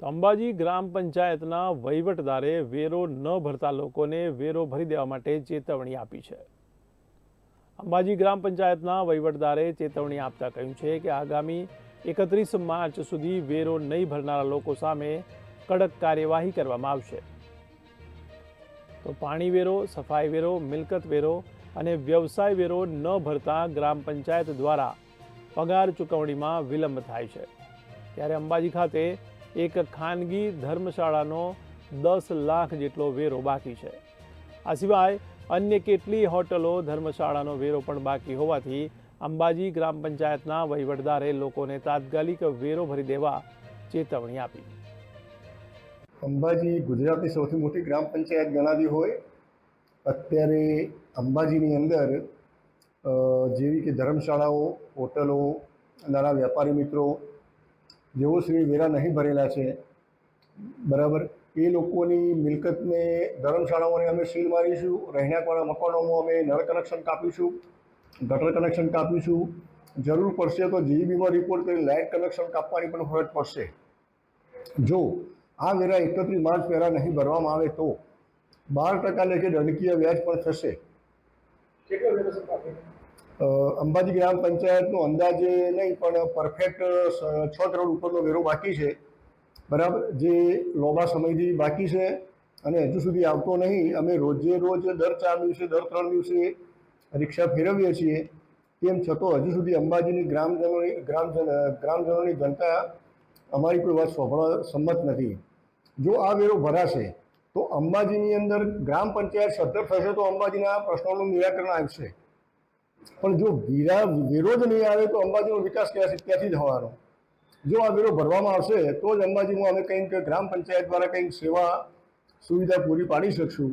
તો અંબાજી ગ્રામ પંચાયતના વહીવટદારે વેરો ન ભરતા લોકોને વેરો ભરી દેવા માટે ચેતવણી આપી છે. અંબાજી ગ્રામ પંચાયતના વહીવટદારે ચેતવણી આપતા કહ્યું છે કે આગામી એકત્રીસ માર્ચ સુધી વેરો નહીં ભરનારા લોકો સામે કડક કાર્યવાહી કરવામાં આવશે. તો પાણી વેરો, સફાઈ વેરો, મિલકત વેરો અને વ્યવસાય વેરો ન ભરતા ગ્રામ પંચાયત દ્વારા પગાર ચૂકવણીમાં વિલંબ થાય છે. ત્યારે અંબાજી ખાતે એક ખાનગી ધર્મશાળાનો દસ લાખ જેટલો વેરો બાકી છે. આ સિવાય અન્ય કેટલી હોટલો ધર્મશાળાનો વેરો પણ બાકી હોવાથી અંબાજી ગ્રામ પંચાયતના વહીવટદારે લોકોને તાત્કાલિક વેરો ભરી દેવા ચેતવણી આપી. અંબાજી ગુજરાતની સૌથી મોટી ગ્રામ પંચાયત ગણાવી હોય, અત્યારે અંબાજીની અંદર જેવી કે ધર્મશાળાઓ, હોટલો, નાના વેપારી મિત્રો જેઓ શ્રી વેરા નહીં ભરેલા છે. બરાબર? એ લોકોની મિલકતને ધર્મશાળાઓને અમે સીલ મારીશું, રહેણાંકવાળા મકાનોમાં અમે નળ કનેક્શન કાપીશું, ગટર કનેક્શન કાપીશું. જરૂર પડશે તો જીઈબીમાં રિપોર્ટ કરી લાઇટ કનેક્શન કાપવાની પણ ફરજ પડશે. જો આ વેરા એકત્રીસ માર્ચ પહેલાં નહીં ભરવામાં આવે તો બાર ટકા લેખે દંડકીય વ્યાજ પણ થશે. અંબાજી ગ્રામ પંચાયતનો અંદાજે નહીં, પણ પરફેક્ટ છ કરોડ ઉપરનો વેરો બાકી છે. બરાબર? જે લોબા સમયથી બાકી છે અને હજુ સુધી આવતો નહીં. અમે રોજે રોજ દર ચાર દિવસે, દર ત્રણ દિવસે રિક્ષા ફેરવીએ છીએ. તેમ છતાં હજુ સુધી અંબાજીની ગ્રામજનોની, ગ્રામજન, ગ્રામજનોની જનતા અમારી કોઈ વાત સાંભળવા સંમત નથી. જો આ વેરો ભરાશે, તો અંબાજીની અંદર ગ્રામ પંચાયત સદ્ધર થશે તો અંબાજીના પ્રશ્નોનું નિરાકરણ આવશે. પણ જો વિરા વિરોધ નહીં આવે તો અંબાજીનો વિકાસ ક્યાંથી જ થવાનો જો આ વેરો ભરવામાં આવશે, તો જ અંબાજીમાં અમે કંઈક ગ્રામ પંચાયત દ્વારા કંઈક સેવા સુવિધા પૂરી પાડી શકશું.